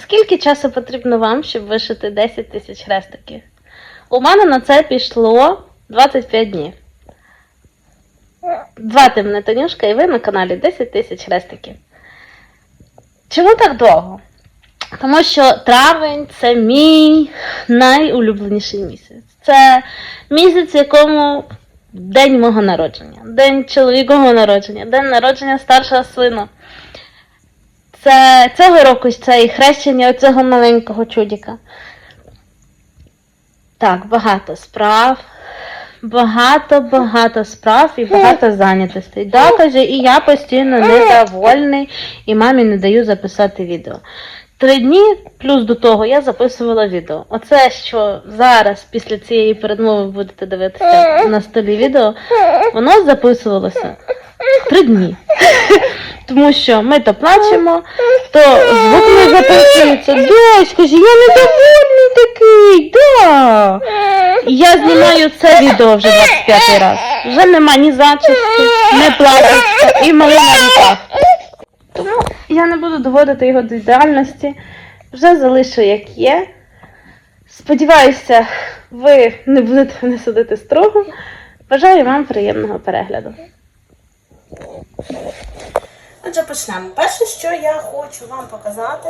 Скільки часу потрібно вам, щоб вишити 10 тисяч хрестиків? У мене на це пішло 25 днів. Звати мене Танюшка, і ви на каналі 10 тисяч хрестиків. Чому так довго? Тому що травень це мій найулюбленіший місяць. Це місяць, якому день мого народження, день чоловікового народження, день народження старшого сина. Це цього року це і хрещення цього маленького чудіка. Так, багато справ. Багато-багато справ і багато зайнятостей. Да, каже, і я постійно недовольний, і мамі не даю записати відео. Три дні, плюс до того, я записувала відео. Оце, що зараз, після цієї передмови, будете дивитися на столі відео, воно записувалося три дні. Тому що ми то плачемо, то звук не записується. Дось, каже, я недовольний такий, да. І я знімаю це відео вже 25 раз. Вже нема ні зачіски, не плачеться і малий на руках. Тому я не буду доводити його до ідеальності. Вже залишу як є. Сподіваюся, ви не будете мене судити строго. Бажаю вам приємного перегляду. Отже, почнемо. Перше, що я хочу вам показати,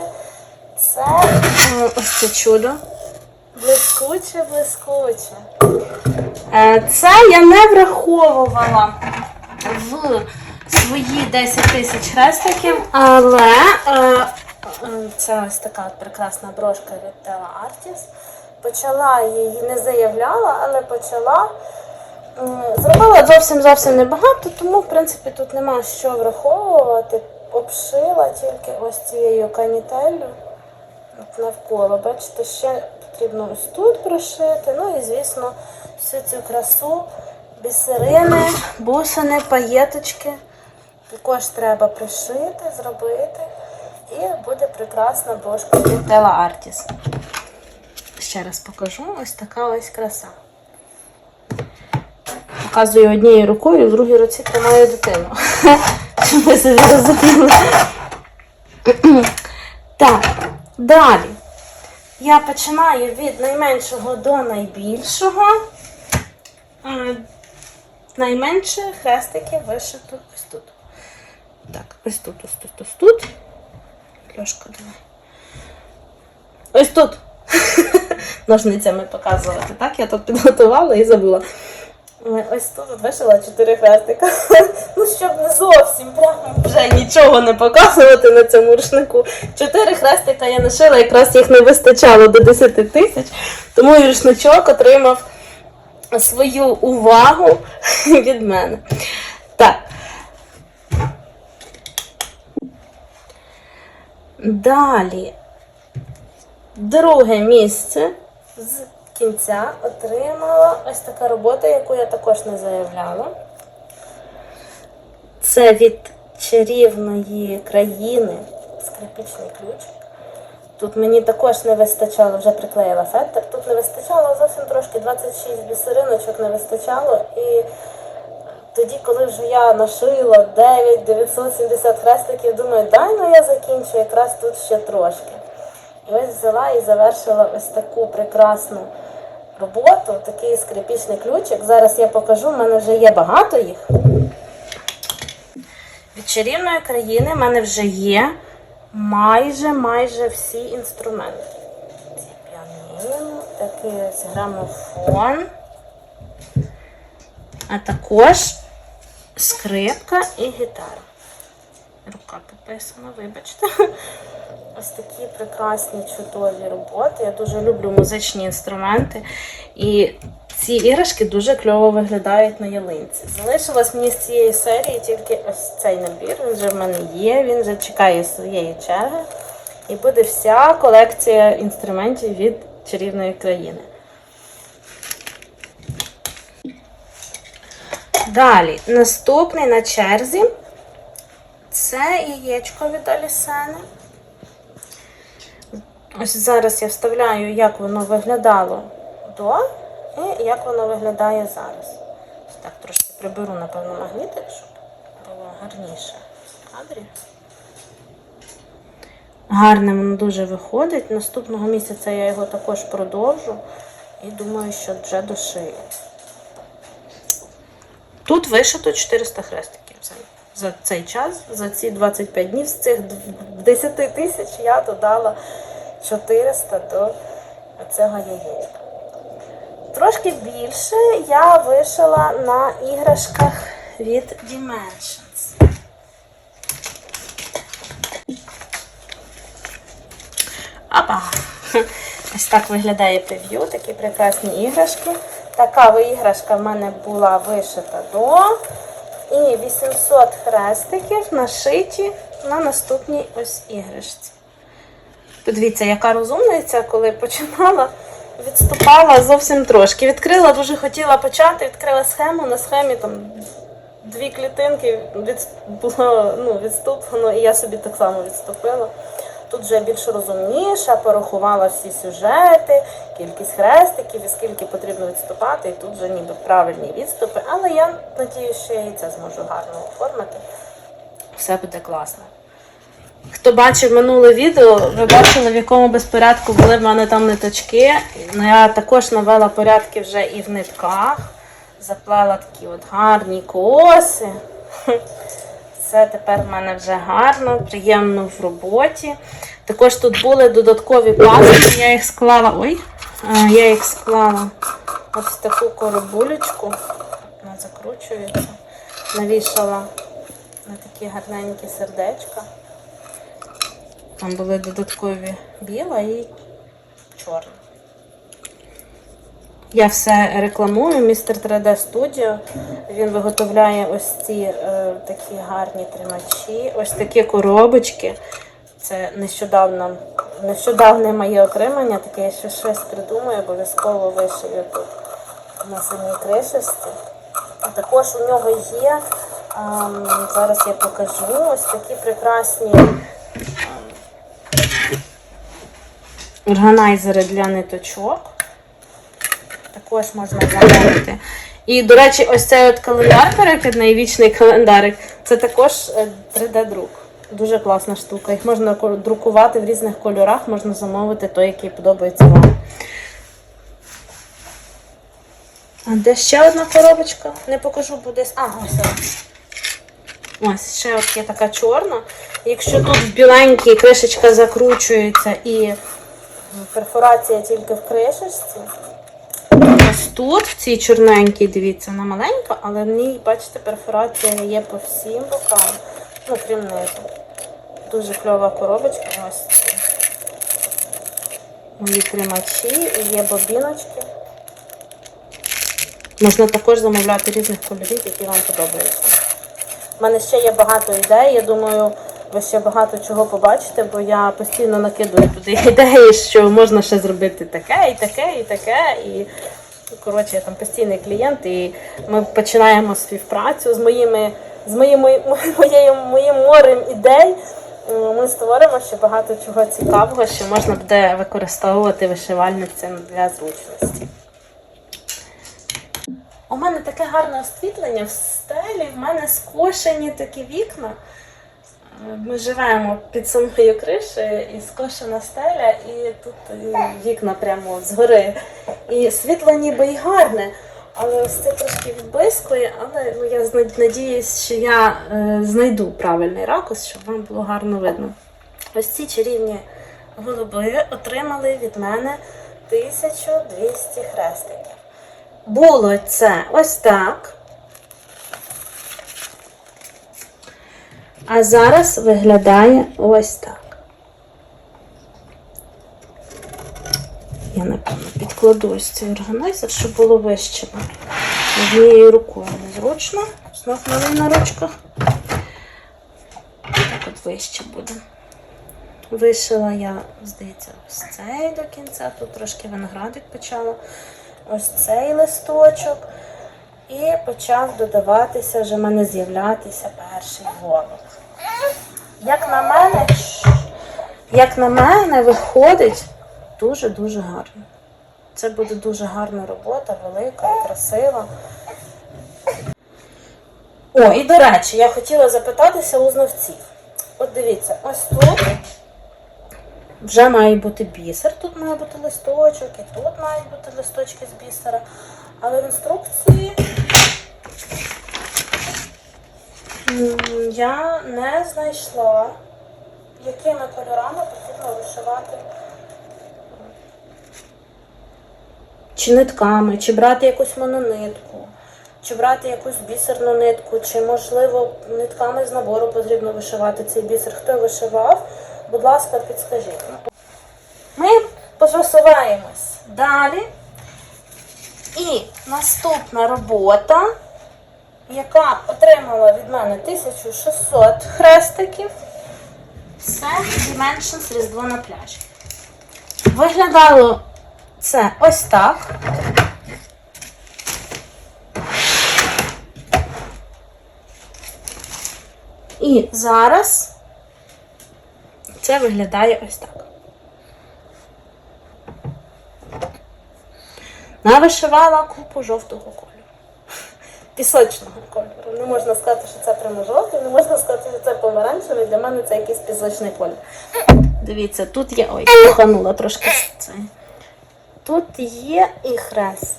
це е, ось це чудо. Блискуче, блискуче. Е, Це я не враховувала в свої 10 тисяч хрестиків, але е, це ось така прекрасна брошка від Tela Artis. Почала її, не заявляла, але почала. М, Зробила зовсім зовсім небагато, тому в принципі тут нема що враховувати. Обшила тільки ось цією канітеллю навколо. Бачите, ще потрібно ось тут прошити. Ну і звісно, всю цю красу, бісерини, бусини, паєточки. Також треба пришити, зробити. І буде прекрасна брошка від Tela Artis. Ще раз покажу ось така ось краса. Показую однією рукою, в другій руці тримаю дитину. Ви собі розуміли. Так, далі. Я починаю від найменшого до найбільшого. Найменше хрестики вишито ось тут. Так, ось тут, ось тут, ось тут. Льошка, давай. Ось тут. Ножницями показувати. Так, я тут підготувала і забула. Ось тут вишила 4 хрестика. Ну, щоб не зовсім прямо вже нічого не показувати на цьому рушнику. Чотири хрестика я нашила, якраз їх не вистачало до 10 тисяч. Тому і рушничок отримав свою увагу від мене. Так. Далі. Друге місце з кінця отримала ось така робота, яку я також не заявляла. Це від чарівної країни скрипічний ключ. Тут мені також не вистачало, вже приклеїла фетр. Тут не вистачало зовсім трошки 26 бісериночок не вистачало. І тоді, коли вже я нашила 9 970 хрестиків, думаю, дай ну я закінчу якраз тут ще трошки. І ось взяла і завершила ось таку прекрасну роботу, такий скрипічний ключик. Зараз я покажу, в мене вже є багато їх. Від чарівної країни в мене вже є майже майже всі інструменти. Піаніно, такий ось грамофон, а також скрипка і гітара. Рука підписана, вибачте. Ось такі прекрасні чудові роботи. Я дуже люблю музичні інструменти. І ці іграшки дуже кльово виглядають на ялинці. Залишилось мені з цієї серії тільки ось цей набір. Він вже в мене є, він вже чекає своєї черги. І буде вся колекція інструментів від чарівної країни. Далі, наступний на черзі це яєчко від Алісени. Ось зараз я вставляю, як воно виглядало до і як воно виглядає зараз. Так трошки приберу, напевно, магнітик, щоб було гарніше в кадрі. Гарне воно дуже виходить. Наступного місяця я його також продовжу. І думаю, що вже до шиї. Тут вишито 400 хрестиків за цей час, за ці 25 днів. З цих 10 тисяч я додала 400 до цього яєчка. Трошки більше я вишила на іграшках від Dimensions. Апа! Ось так виглядає прев'ю, такі прекрасні іграшки. Така іграшка в мене була вишита до. І 800 хрестиків нашиті на наступній ось іграшці. Подивіться, яка розумниця, коли починала, відступала зовсім трошки. Відкрила, дуже хотіла почати, відкрила схему, на схемі там дві клітинки від, було ну, відступлено, і я собі так само відступила. Тут вже більш розумніша, порахувала всі сюжети, кількість хрестиків і скільки потрібно відступати, і тут вже ніби правильні відступи. Але я надію, що я і це зможу гарно оформити. Все буде класно. Хто бачив минуле відео, ви бачили, в якому безпорядку були в мене там ниточки. Ну, Я також навела порядки вже і в нитках. Заплела такі от гарні коси. Все тепер в мене вже гарно, приємно в роботі. Також тут були додаткові пасти, я їх склала. Ой, я їх склала в таку коробулечку. Вона закручується. Навішала на такі гарненькі сердечка. Там були додаткові біла і чорна. Я все рекламую. Містер 3D Studio. Він виготовляє ось ці е, такі гарні тримачі, ось такі коробочки. Це нещодавно, нещодавне моє отримання, таке я ще щось придумаю, обов'язково вишию тут на самій кришечці. А також у нього є, ем, зараз я покажу, ось такі прекрасні органайзери для ниточок. Також можна замовити. І, до речі, ось цей от календар перекидний, вічний календарик, це також 3D-друк. Дуже класна штука. Їх можна друкувати в різних кольорах, можна замовити той, який подобається вам. А де ще одна коробочка? Не покажу, бо десь. А, ось. ось. Ще от є така чорна. Якщо тут в біленькій кришечка закручується і перфорація тільки в кришечці. Ось тут, в цій чорненькій, дивіться, вона маленька, але в ній, бачите, перфорація є по всім бокам. Ну, крім низу. Дуже кльова коробочка. Ось ці. Мої тримачі є бобіночки. Можна також замовляти різних кольорів, які вам подобаються. У мене ще є багато ідей. Я думаю, ви ще багато чого побачите, бо я постійно накидую туди ідеї, що можна ще зробити таке, і таке, і таке. І коротше, я там постійний клієнт, і ми починаємо співпрацю з моїми з моїм, моєю, моїм морем ідей. Ми створимо ще багато чого цікавого, що можна буде використовувати вишивальницям для зручності. У мене таке гарне освітлення в стелі, в мене скошені такі вікна. Ми живемо під самою кришею і скошена стеля, і тут е, вікна прямо згори. І світло ніби й гарне, але ось це трошки відблискує, але ну, я надіюсь, що я е, знайду правильний ракурс, щоб вам було гарно видно. Ось ці чарівні голуби отримали від мене 1200 хрестиків. Було це ось так. А зараз виглядає ось так. Я, напевно, підкладу ось цей органайзер, щоб було вище. Однією рукою незручно. Знов малий на ручках. Так от вище буде. Вишила я, здається, ось цей до кінця. Тут трошки виноградик почала. Ось цей листочок. І почав додаватися, вже в мене з'являтися перший голуб. Як на мене, як на мене, виходить дуже-дуже гарно. Це буде дуже гарна робота, велика і красива. О, і до речі, я хотіла запитатися у знавців. От дивіться, ось тут вже має бути бісер. Тут має бути листочок, і тут мають бути листочки з бісера. Але в інструкції я не знайшла, якими кольорами потрібно вишивати. Чи нитками, чи брати якусь мононитку, чи брати якусь бісерну нитку, чи, можливо, нитками з набору потрібно вишивати цей бісер. Хто вишивав, будь ласка, підскажіть. Ми пососуваємось далі. І наступна робота, яка отримала від мене 1600 хрестиків, це Dimensions Різдво на пляжі. Виглядало це ось так. І зараз це виглядає ось так. Навишивала купу жовтого кольору. Пісочного кольору. Не можна сказати, що це прямо жовтий, не можна сказати, що це помаранчевий. Для мене це якийсь пісочний колір. Дивіться, тут є. Ой, поханула трошки це. Тут є і хрест,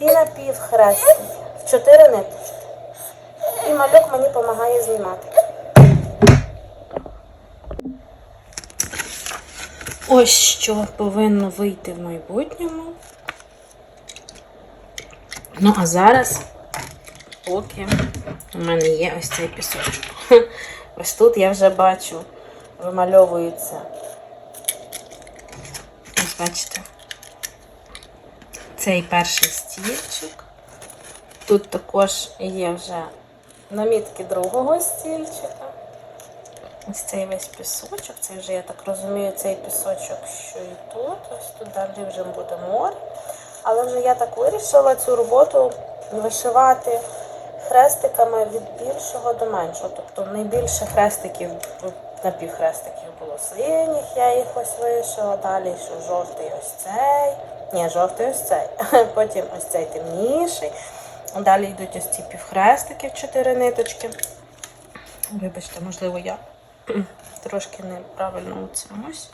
і напівхрест. В чотири ниточки. І малюк мені допомагає знімати. Ось що повинно вийти в майбутньому. Ну, а зараз, поки у мене є ось цей пісочок. Ось тут я вже бачу, вимальовується. Ось бачите. Цей перший стільчик. Тут також є вже намітки другого стільчика. Ось цей весь пісочок, це вже, я так розумію, цей пісочок, що і тут. Ось тут далі вже буде море. Але вже я так вирішила цю роботу вишивати хрестиками від більшого до меншого. Тобто найбільше хрестиків, напівхрестиків було синіх, я їх ось вишила, далі що жовтий ось цей. Ні, жовтий ось цей. Потім ось цей темніший. Далі йдуть ось ці півхрестики чотири ниточки. Вибачте, можливо, я трошки неправильно оце ось.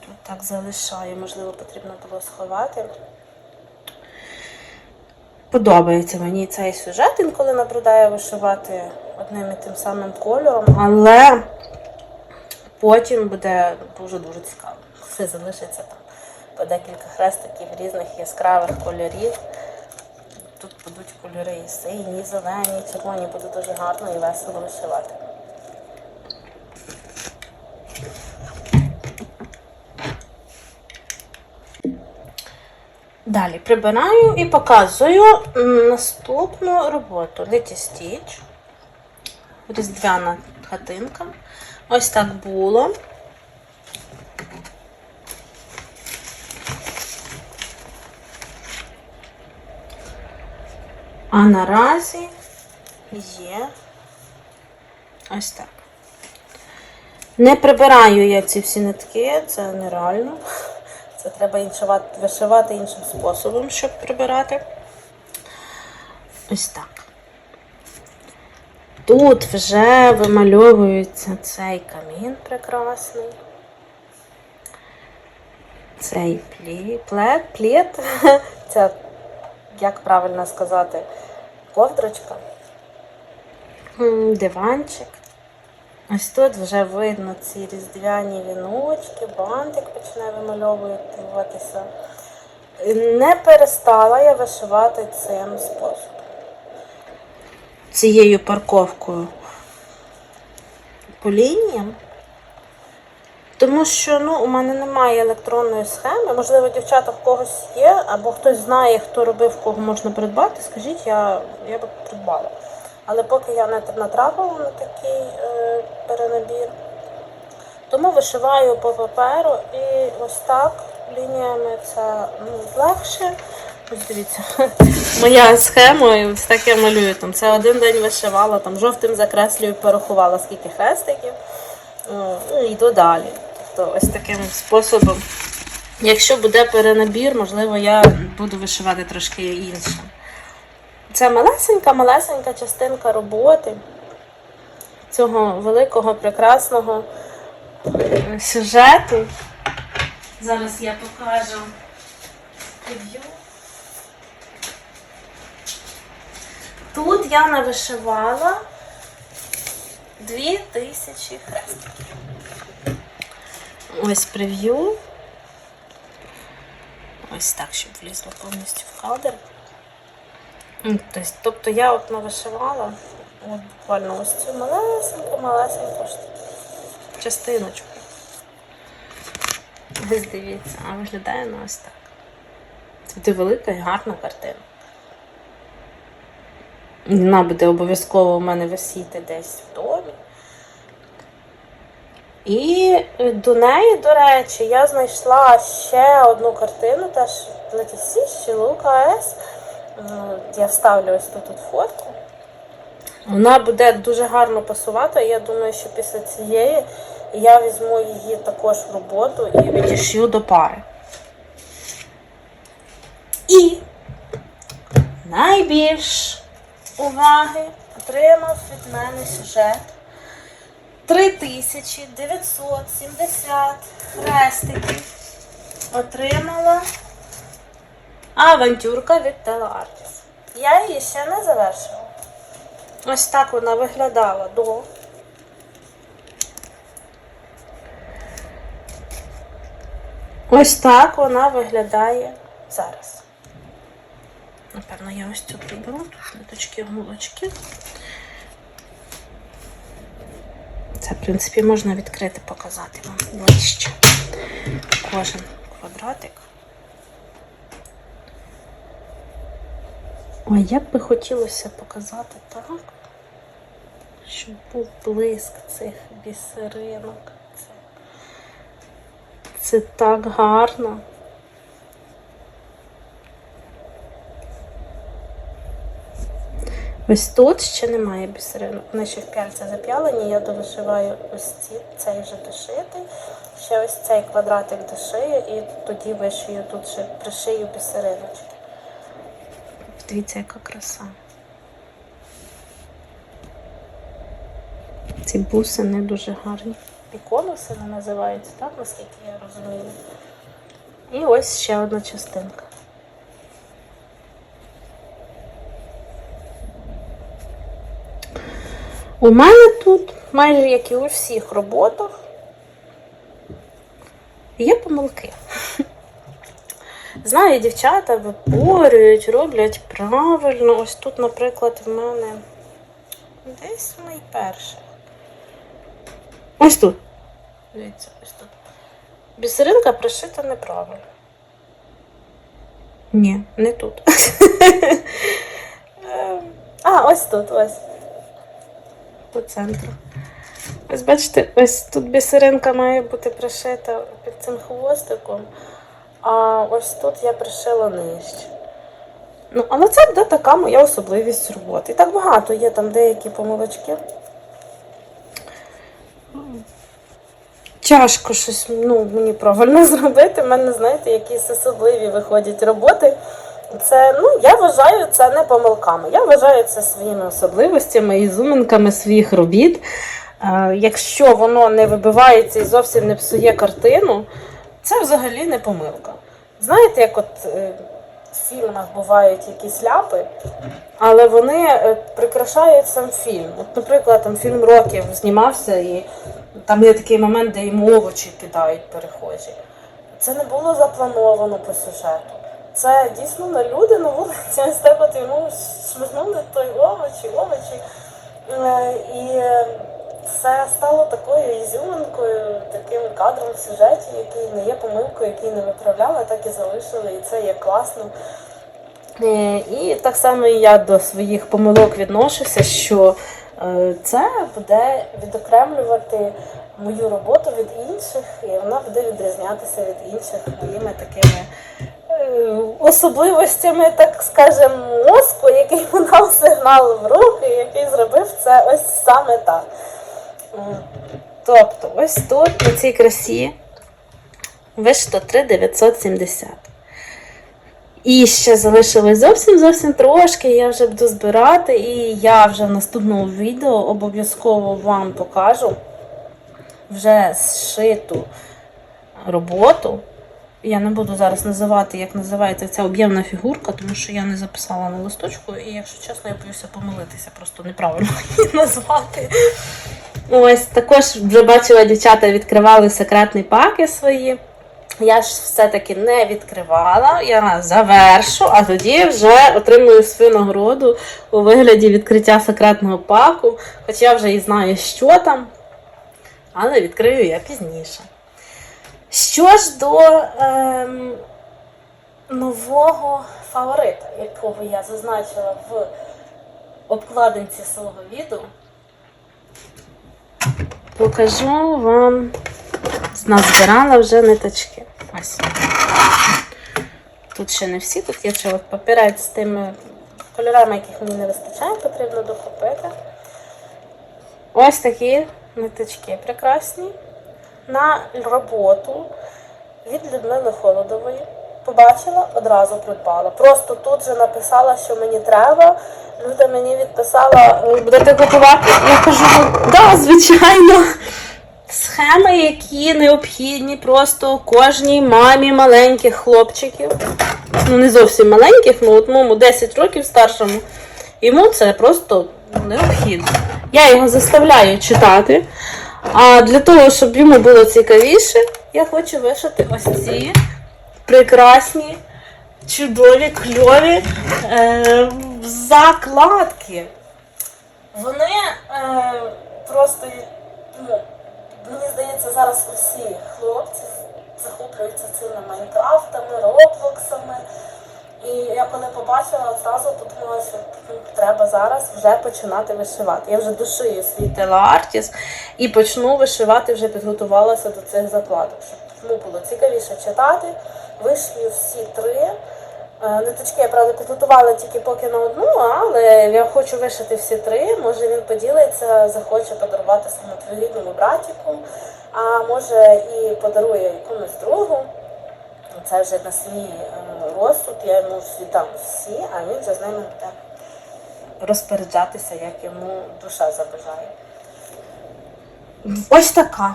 Тут так залишаю, можливо, потрібно було сховати. Подобається мені цей сюжет, інколи набридає вишивати одним і тим самим кольором, але потім буде дуже-дуже цікаво. Все залишиться там по декілька хрестиків різних яскравих кольорів. Тут будуть кольори і сині, і зелені, і червоні, буде дуже гарно і весело вишивати. Далі прибираю і показую наступну роботу. Леті стіч. Різдвяна хатинка. Ось так було. А наразі є ось так. Не прибираю я ці всі нитки, це нереально. Це треба вишивати іншим способом, щоб прибирати. Ось так. Тут вже вимальовується цей камін прекрасний. Цей плі, плед, плід. Ця, як правильно сказати, ковдрочка. Диванчик. Ось тут вже видно ці різдвяні віночки, бантик почне вимальовуватися. Не перестала я вишивати цим способом. Цією парковкою по лініям. Тому що ну, у мене немає електронної схеми. Можливо, дівчата в когось є, або хтось знає, хто робив, кого можна придбати. Скажіть, я, я би придбала. Але поки я не натрапила на такий е, перенабір, тому вишиваю по паперу і ось так лініями це ну, легше. Ось дивіться, моя схема, ось так я малюю. Там це один день вишивала, там жовтим закреслюю, порахувала скільки хрестиків. Е, Ну, йду далі. Тобто ось таким способом. Якщо буде перенабір, можливо, я буду вишивати трошки інше. Це малесенька-малесенька частинка роботи цього великого, прекрасного е, сюжету. Зараз я покажу прев'ю. Тут я навишивала 2000 хрестиків. Ось прев'ю. Ось так, щоб влізло повністю в кадр. М, Тобто, тобто я от навишивала от буквально ось цю малесеньку, малесеньку частиночку. Ось дивіться, а виглядає вона ось так. Це велика і гарна картина. Вона буде обов'язково у мене висіти десь в домі. І до неї, до речі, я знайшла ще одну картину, теж Летісі Лука С. Е, Я вставлю ось тут, тут фотку. Вона буде дуже гарно пасувати. Я думаю, що після цієї я візьму її також в роботу і відішью до пари. І найбільш уваги отримав від мене сюжет 3970 хрестиків отримала авантюрка від Телеартіс. Я її ще не завершила. Ось так вона виглядала до. Ось так вона виглядає зараз. Напевно, я ось цю приберу, тут ниточки гулочки. Це, в принципі, можна відкрити, показати вам ближче. Кожен квадратик. Ой, як би хотілося показати так, щоб був блиск цих бісеринок. Це, це так гарно. Ось тут ще немає бісеринок. Вони ще в пяльця зап'ялені, я довишиваю ось ці, цей вже дошитий, ще ось цей квадратик дошию і тоді вишию тут ще пришию бісериночки. Дивіться, яка краса. Ці бусини дуже гарні. Піконуси вони називаються, так, наскільки я розумію. І ось ще одна частинка. У мене тут, майже як і у всіх роботах, є помилки. Знаю, дівчата виборюють, роблять правильно. Ось тут, наприклад, в мене десь найперше. Ось тут. Дивіться, ось тут. Бісеринка пришита неправильно. Ні, не тут. Ем, А, ось тут, ось. По центру. Ось бачите, ось тут бісеринка має бути пришита під цим хвостиком. А ось тут я пришила нижче. Ну, але це буде така моя особливість роботи. І так багато є там деякі помилочки. Тяжко щось ну, мені правильно зробити. У мене, знаєте, якісь особливі виходять роботи. Це, ну, я вважаю це не помилками. Я вважаю це своїми особливостями і зуминками своїх робіт. Е, якщо воно не вибивається і зовсім не псує картину, це взагалі не помилка. Знаєте, як от е, в фільмах бувають якісь ляпи, але вони е, прикрашають сам фільм. От, наприклад, там фільм років знімався, і там є такий момент, де йому овочі кидають перехожі. Це не було заплановано по сюжету. Це дійсно на люди на вулиці ось так йому шмигнули той овочі, овочі. Е, І це стало такою ізюминкою, таким кадром в сюжеті, який не є помилкою, який не виправляли, так і залишили, і це є класно. Е, І так само і я до своїх помилок відношуся, що е, це буде відокремлювати мою роботу від інших, і вона буде відрізнятися від інших моїми такими е, особливостями, так скажемо, мозку, який подав сигнал в руки, який зробив це ось саме так. М, Тобто, ось тут на цій красі вишито 3970. І ще залишилось зовсім зовсім трошки. Я вже буду збирати, і я вже в наступному відео обов'язково вам покажу, вже зшиту роботу. Я не буду зараз називати, як називається ця об'ємна фігурка, тому що я не записала на листочку, і якщо чесно, я боюся помилитися, просто неправильно її назвати. Ось також вже бачила, дівчата відкривали секретні паки свої. Я ж все-таки не відкривала, я завершу, а тоді вже отримую свою нагороду у вигляді відкриття секретного паку. Хоча я вже і знаю, що там, але відкрию я пізніше. Що ж до ем, нового фаворита, якого я зазначила в обкладинці свого відео, покажу вам назбирала вже ниточки. Ось. Тут ще не всі, тут є ще от папірець з тими кольорами, яких мені не вистачає, потрібно дохопити. Ось такі ниточки прекрасні. На роботу від Людмили Холодової. Побачила, одразу придбала. Просто тут же написала, що мені треба. Люда мені відписала, «Е, будете купувати. Я кажу, да, звичайно. Схеми, які необхідні просто кожній мамі маленьких хлопчиків. Ну, не зовсім маленьких, ну от моєму 10 років старшому. Йому це просто необхідно. Я його заставляю читати. А для того, щоб йому було цікавіше, я хочу вишити ось ці прекрасні, чудові, кльові е, закладки. Вони е, просто, ну, мені здається, зараз усі хлопці захоплюються цими майнкрафтами, роблоксами. І я коли побачила, одразу подумала, що ну, треба зараз вже починати вишивати. Я вже дошию свій телеартіс і почну вишивати, вже підготувалася до цих закладок, щоб йому було цікавіше читати. Вишию всі три. Е, Ниточки я правда підготувала тільки поки на одну, але я хочу вишити всі три. Може він поділиться, захоче подарувати своєму твоєрідному братіку, а може і подарує якомусь другу. Це вже на свій е, розсуд, я йому всі дам всі, а він вже з ними буде розпоряджатися, як йому душа забажає. Ось така.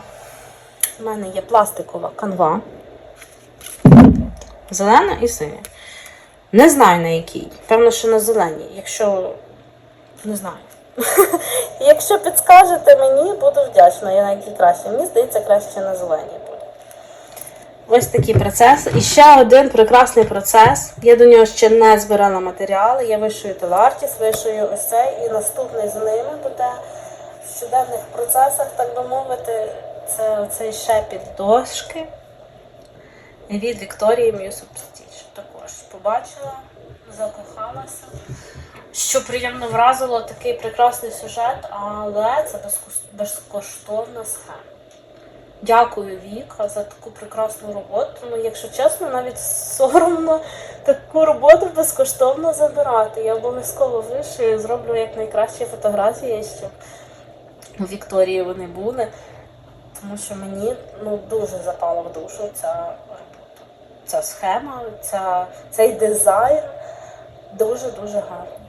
У мене є пластикова канва. Зелена і синя. Не знаю на якій. Певно, що на зеленій. Якщо не знаю. Якщо підскажете мені, буду вдячна, я на якій краще. Мені здається, краще на зеленій буде. Ось такий процес. І ще один прекрасний процес. Я до нього ще не збирала матеріали. Я вишую телартіс, вишую ось цей, і наступний за ними буде в щоденних процесах, так би мовити, це оцей шепіт дошки від Вікторії Prestige. Також побачила, закохалася. Що приємно вразило такий прекрасний сюжет, але це безкоштовна схема. Дякую, Віка, за таку прекрасну роботу. Ну, якщо чесно, навіть соромно таку роботу безкоштовно забирати. Я обов'язково вишию, зроблю як найкращі фотографії, щоб у Вікторії вони були. Тому що мені ну, дуже запала в душу ця. Ця схема, ця, цей дизайн дуже-дуже гарний.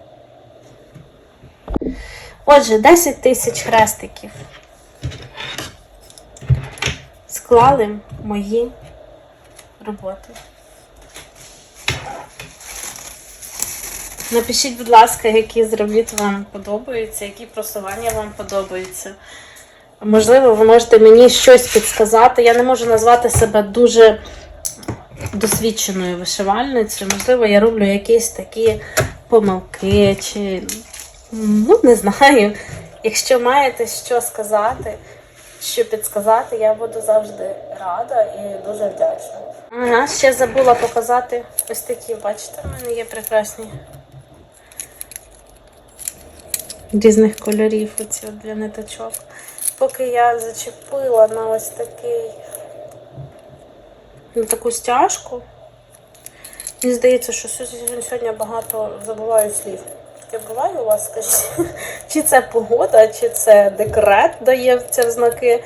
Отже, 10 тисяч хрестиків склали мої роботи. Напишіть, будь ласка, які з робіт вам подобаються, які просування вам подобаються. Можливо, ви можете мені щось підсказати. Я не можу назвати себе дуже досвідченою вишивальницею. Можливо, я роблю якісь такі помилки, чи ну, не знаю. Якщо маєте що сказати, що підсказати, я буду завжди рада і дуже вдячна. Ага, ще забула показати ось такі, бачите, в мене є прекрасні різних кольорів оці для ниточок. Поки я зачепила на ось такий на таку стяжку. Мені здається, що сьогодні багато забуваю слів. Таке буває у вас, скажіть? Чи це погода, чи це декрет дає це в знаки.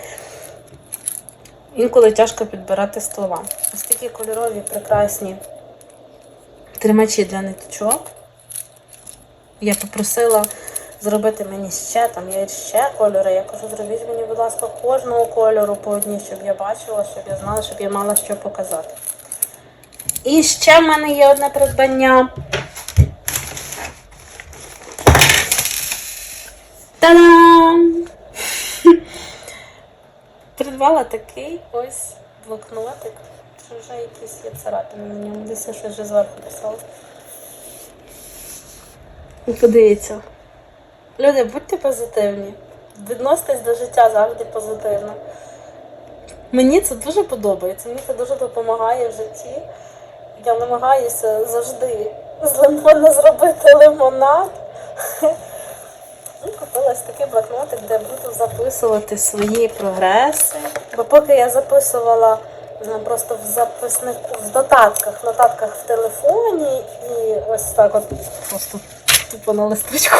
Інколи тяжко підбирати слова. Ось такі кольорові, прекрасні тримачі для ниточок. Я попросила зробити мені ще, там є ще кольори. Я кажу, зробіть мені, будь ласка, кожного кольору по одній, щоб я бачила, щоб я знала, щоб я мала що показати. І ще в мене є одне придбання. Та-дам! Придбала такий ось блокнотик. Що вже якісь є царапини на ньому. Десь я вже зверху писала. Подивіться. Люди, будьте позитивні. Відноситесь до життя завжди позитивно. Мені це дуже подобається, мені це дуже допомагає в житті. Я намагаюся завжди з лимона зробити лимонад. І купила ось такий блокнотик, де буду записувати свої прогреси. Бо поки я записувала ну, просто в записних в нотатках, нотатках в телефоні і ось так от просто тупо на листочку.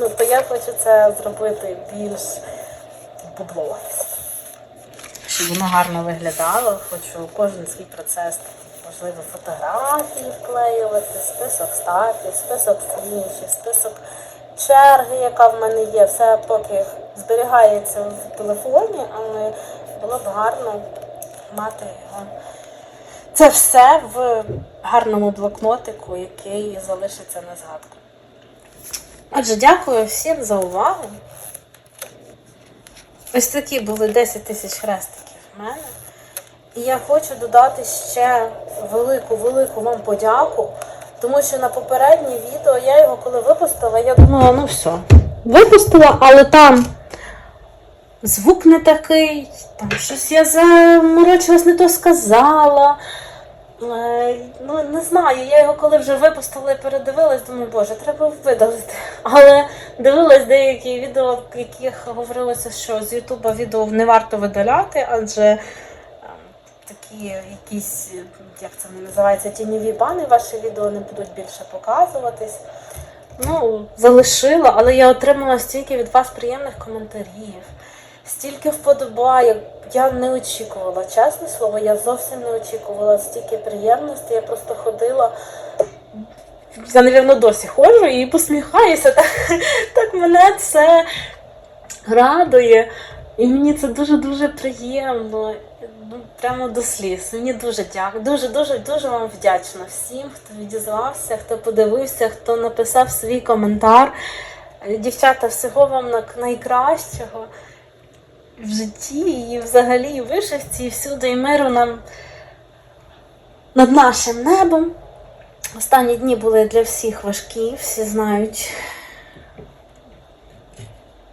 Ну, то я хочу це зробити більш будово. Щоб воно гарно виглядало, хочу кожен свій процес, можливо, фотографії вклеювати, список статів, список фінішів, список черги, яка в мене є, все поки зберігається в телефоні, але було б гарно мати його. Це все в гарному блокнотику, який залишиться на згадку. Отже, дякую всім за увагу. Ось такі були 10 тисяч хрестиків в мене. І я хочу додати ще велику-велику вам подяку, тому що на попереднє відео я його коли випустила, я думала, ну все. Випустила, але там звук не такий, там щось я заморочилась, не то сказала. Ну, не знаю, я його коли вже випустила і передивилась, думаю, боже, треба видалити. Але дивилась деякі відео, в яких говорилося, що з Ютуба відео не варто видаляти, адже ем, такі якісь, як це називається, тіньові бани, ваші відео не будуть більше показуватись. Ну, залишила, але я отримала стільки від вас приємних коментарів, стільки вподобайок. Я не очікувала, чесне слово, я зовсім не очікувала стільки приємності. Я просто ходила. Я, напевно, досі ходжу і посміхаюся. Так, так мене це радує. І мені це дуже-дуже приємно. Ну, прямо до сліз. Мені дуже дякую. Дуже, дуже, дуже вам вдячна всім, хто відізвався, хто подивився, хто написав свій коментар. Дівчата, всього вам найкращого в житті і взагалі в вишивці, і всюди, і миру нам над нашим небом. Останні дні були для всіх важкі, всі знають.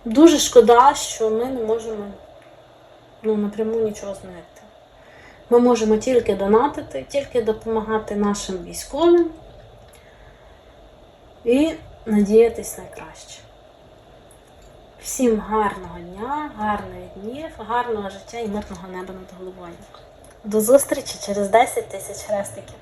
Дуже шкода, що ми не можемо ну, напряму нічого змінити. Ми можемо тільки донатити, тільки допомагати нашим військовим і надіятись найкраще. Всім гарного дня, гарних днів, гарного життя і мирного неба над головою. До зустрічі через 10 тисяч хрестиків.